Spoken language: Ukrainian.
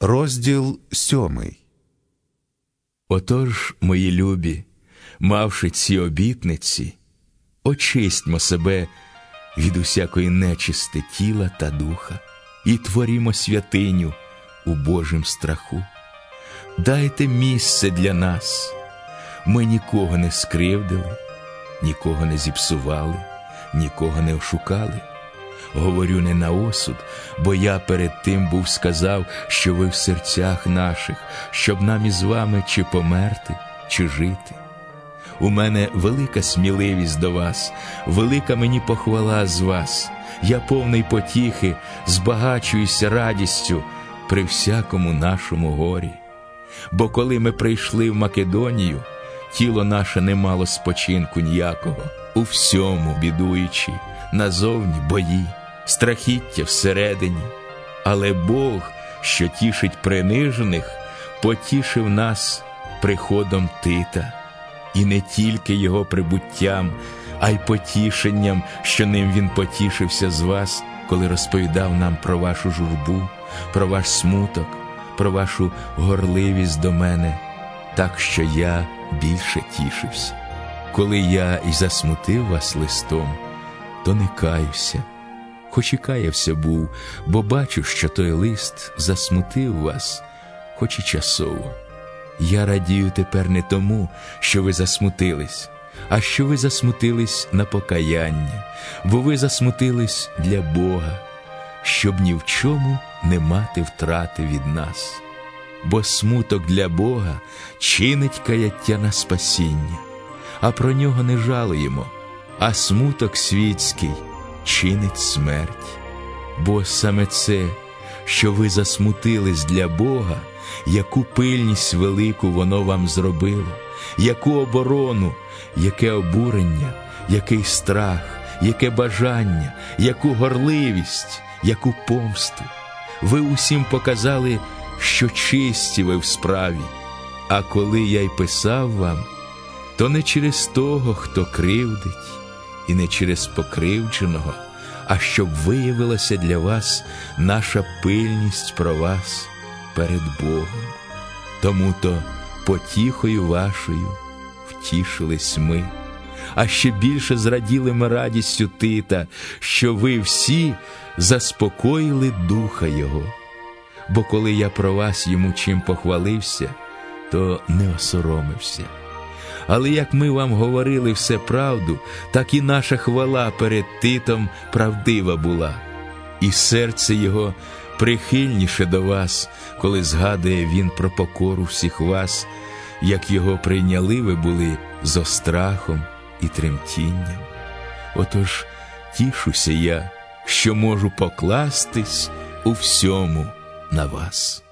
Розділ сьомий. Отож, мої любі, мавши ці обітниці, очистьмо себе від усякої нечисти тіла та духа і творімо святиню у Божім страху. Дайте місце для нас. Ми нікого не скривдили, нікого не зіпсували, нікого не ошукали. Говорю не на осуд, бо я перед тим був сказав, що ви в серцях наших, щоб нам із вами чи померти, чи жити. У мене велика сміливість до вас, велика мені похвала з вас. Я повний потіхи, збагачуюся радістю при всякому нашому горі. Бо коли ми прийшли в Македонію, тіло наше не мало спочинку ніякого, у всьому бідуючи, назовні бої, страхіття всередині. Але Бог, що тішить принижених, потішив нас приходом Тита, і не тільки його прибуттям, а й потішенням, що ним він потішився з вас, коли розповідав нам про вашу журбу, про ваш смуток, про вашу горливість до мене, так що я більше тішився. Коли я і засмутив вас листом, то не каюся, хоч і каявся був, бо бачу, що той лист засмутив вас, хоч і часово. Я радію тепер не тому, що ви засмутились, а що ви засмутились на покаяння, бо ви засмутились для Бога, щоб ні в чому не мати втрати від нас. Бо смуток для Бога чинить каяття на спасіння, а про нього не жалуємо, а смуток світський чинить смерть. Бо саме це, що ви засмутились для Бога, яку пильність велику воно вам зробило, яку оборону, яке обурення, який страх, яке бажання, яку горливість, яку помсту. Ви усім показали, що чисті ви в справі. А коли я й писав вам, то не через того, хто кривдить, і не через покривдженого, а щоб виявилася для вас наша пильність про вас перед Богом. Тому то потіхою вашою втішились ми, а ще більше зраділи ми радістю Тита, що ви всі заспокоїли духа Його. Бо коли я про вас йому чим похвалився, то не осоромився. Але як ми вам говорили все правду, так і наша хвала перед Титом правдива була, і серце його прихильніше до вас, коли згадує він про покору всіх вас, як його прийняли ви були з острахом і тремтінням. Отож тішуся я, що можу покластись у всьому на вас.